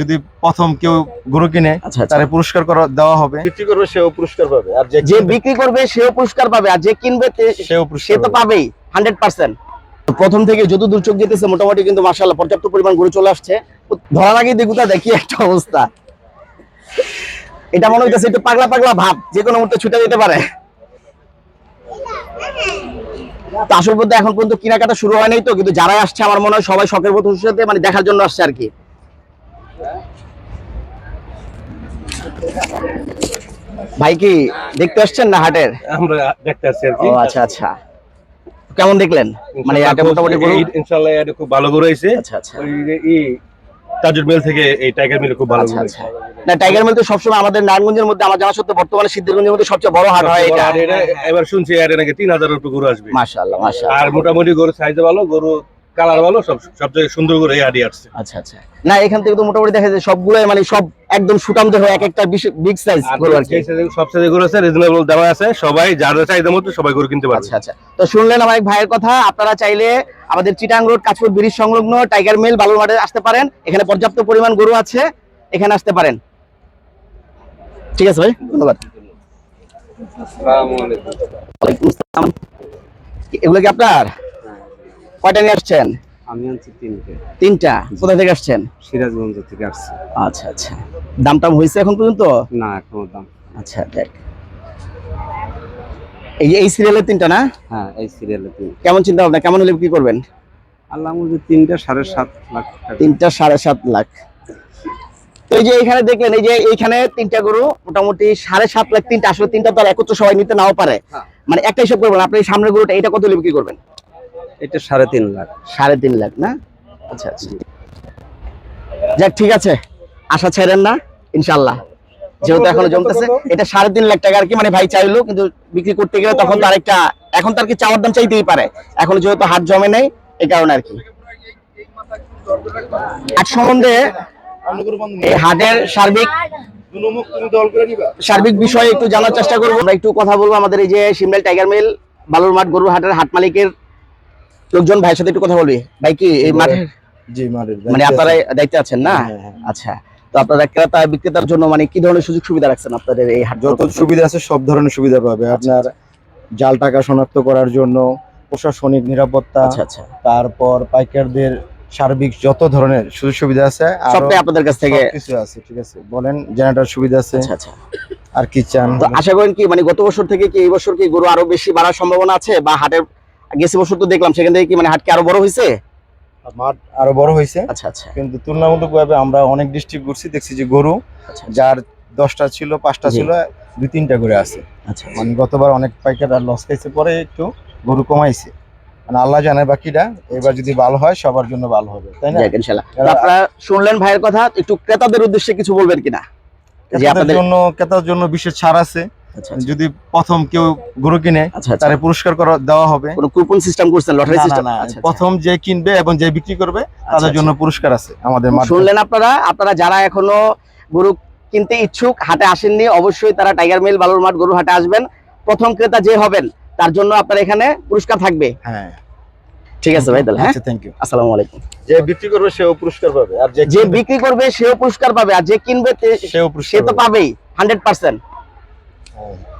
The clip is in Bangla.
যদি প্রথম কেউ গরু কিনে আচ্ছা আচ্ছা। তারে পুরস্কার করা দেওয়া হবে। বিক্রি করবে সেও পুরস্কার পাবে। আর যে বিক্রি করবে সেও পুরস্কার পাবে। আর যে কিনবে সেও সে তো পাবে। পাবেই হান্ড্রেড পার্সেন্ট। প্রথম থেকে যত দূর চোখ যেতেছে মোটামুটি কিন্তু মার্শাল্লাহ পর্যাপ্ত পরিমাণ গরু চলে আসছে। ধরার আগে দেখুতা দেখি একটা অবস্থা। এটা মনে হইতেছে একটু পাগলা পাগলা ভাব যে কোনো মুহূর্তে ছুটে যেতে পারে। তো আসল বলতে এখন পর্যন্ত কেনাকাটা শুরু হয় নাই তো কিন্তু যারাই আসছে আমার মনে হয় সবাই শখের মতো সাথে মানে দেখার জন্য আসছে আর কি। ভাই কি দেখতে আসছেন না হাটের? আমরা দেখতে আসছি ও আচ্ছা আচ্ছা। কেমন দেখলেন? মানে এটা মোটামুটি গরু? ইনশাআল্লাহ এটা খুব ভালো গরু হয়েছে। আচ্ছা আচ্ছা। ওই যে এই তাজুর মিল থেকে এই টাইগার মিল খুব ভালো আচ্ছা গরু আচ্ছা। না টাইগার মিল তো সবসময় আমাদের নারায়ণগঞ্জের মধ্যে আমার জানা সত্ত্বেও বর্তমানে সিদ্ধিরগঞ্জের মধ্যে সবচেয়ে বড় হাট হয় এটা। এবার শুনছি আর নাকি তিন হাজার উপর গরু আসবে। মাশাআল্লাহ মাশাআল্লাহ। আর মোটামুটি গরু সাইজ ভালো গরু কালার ভালো সব সবচেয়ে সুন্দর এই আসছে। আচ্ছা আচ্ছা। না এখান থেকে তো মোটামুটি দেখা যায় সবগুলো মানে সব একদম সুটাম দেহ এক একটা বিগ সাইজ আর আর কি। সব গরু আছে রিজনেবল আছে সবাই যার যার চাহিদা মতো সবাই গরু কিনতে পারবে। আচ্ছা আচ্ছা। তো শুনলেন আমার এক ভাইয়ের কথা আপনারা চাইলে আমাদের চিটাং রোড কাছপুর ব্রিজ সংলগ্ন টাইগার মিল বালুর মাঠে আসতে পারেন। এখানে পর্যাপ্ত পরিমাণ গরু আছে এখানে আসতে পারেন। ঠিক আছে ভাই ধন্যবাদ। এগুলো কি আপনার? কয়টা নিয়ে আসছেন? আমি আনছি তিনটে। তিনটা? কোথা থেকে আসছেন? সিরাজগঞ্জ থেকে আসছি। আচ্ছা আচ্ছা। দাম টাম হয়েছে এখন পর্যন্ত? না এখনও দাম। আচ্ছা দেখ। এই যে এই সিরিয়ালের তিনটা না? হ্যাঁ এই সিরিয়ালে তিন কেমন চিন্তা ভাবনা? কেমন হলে কি করবেন? আল্লাহ মধ্যে তিনটা সাড়ে সাত লাখ তিনটা সাড়ে সাত লাখ। এই যে এখানে দেখলেন এই যে এইখানে তিনটা গরু মোটামুটি সাড়ে সাত লাখ তিনটা। আসলে তিনটা তো আর একত্র সবাই নিতে নাও পারে। হ্যাঁ। মানে একটা হিসাব করবেন আপনি সামনের গরুটা এটা কত বিক্রি করবেন? এটা সাড়ে তিন লাখ। সাড়ে তিন লাখ, না? আচ্ছা আচ্ছা। যাক, ঠিক আছে। আশা ছেড়েন না ইনশাল্লাহ যেহেতু এখনও জমতেছে, এটা সাড়ে তিন লাখ টাকা আর কি মানে ভাই চাইলো, কিন্তু বিক্রি করতে গেলে তখন এখন তার কি চাওয়ার দাম চাইতেই পারে। এখন যেহেতু হাট জমে নেই, এই কারণে আর কি। হাট সম্বন্ধে হাটের সার্বিক সার্বিক বিষয়ে একটু জানার চেষ্টা করব। আমরা একটু কথা বলব, আমাদের এই যে সিমলাল টাইগার মিল বালুর মাঠ গরুর হাটের হাট মালিকের লোকজন ভাইয়ের সাথে একটু কথা বলবি? ভাই কি এই মাঠের? জি মারের মানে আপনারা দায়িত্বে আছেন না? হ্যাঁ, হ্যাঁ। আচ্ছা তো আপনারা ক্রেতা বিক্রেতার জন্য মানে কি ধরনের সুযোগ সুবিধা রাখছেন আপনাদের এই হাট যত সুবিধা আছে সব ধরনের সুবিধা পাবে। আপনার জাল টাকা শনাক্ত করার জন্য প্রশাসনিক নিরাপত্তা আচ্ছা আচ্ছা। তারপর পাইকারদের সার্বিক যত ধরনের সুযোগ সুবিধা আছে সবটাই আপনাদের কাছ থেকে কিছু আছে ঠিক আছে। বলেন জেনারেটর সুবিধা আছে আচ্ছা আচ্ছা। আর কি চান আশা করেন কি মানে গত বছর থেকে কি এই বছর কি গরু আরও বেশি বাড়ার সম্ভাবনা আছে বা হাটের গেছে বছর তো দেখলাম সেখান থেকে কি মানে হাট কি আরও বড় হয়েছে মাঠ আরও বড় হয়েছে আচ্ছা আচ্ছা। কিন্তু আমরা অনেক ডিস্ট্রিক্ট ঘুরছি দেখছি যে গরু আচ্ছা যার দশটা ছিল পাঁচটা ছিল দুই তিনটা করে আছে। আচ্ছা মানে গতবার অনেক পাইকার আর লস খাইছে পরে একটু গরু কমাইছে। মানে আল্লাহ জানে বাকিটা এবার যদি ভালো হয় সবার জন্য ভালো হবে তাই না? ইনশাআল্লাহ। আপনারা শুনলেন ভাইয়ের কথা একটু ক্রেতাদের উদ্দেশ্যে কিছু বলবেন কিনা? যে আপনাদের জন্য ক্রেতার জন্য বিশেষ ছাড় আছে। আচ্ছা আচ্ছা যদি প্রথম কেউ গরু কিনে আচ্ছা আচ্ছা। তারে পুরস্কার করা দেওয়া হবে। কোনো কুপন সিস্টেম করছেন লটারি সিস্টেম না, আচ্ছা আচ্ছা। প্রথম যে কিনবে এবং যে বিক্রি করবে তাদের আচ্ছা। জন্য পুরস্কার আছে আমাদের মাধ্যমে। শুনলেন আপনারা? আপনারা যারা এখনও গরু কিনতে ইচ্ছুক হাটে আসেননি অবশ্যই তারা টাইগার মিল বালুর মাঠ গরু হাটে আসবেন। প্রথম ক্রেতা যে হবেন তার জন্য আপনার এখানে পুরস্কার থাকবে। হ্যাঁ। ঠিক আছে ভাই তাহলে হ্যাঁ? আচ্ছা থ্যাংক ইউ আসসালামু আলাইকুম। যে বিক্রি করবে সেও পুরস্কার পাবে। আর যে যে বিক্রি করবে সেও পুরস্কার পাবে। আর যে কিনবে সেও সে তো পাবেই হান্ড্রেড পার্সেন্ট হ্যাঁ।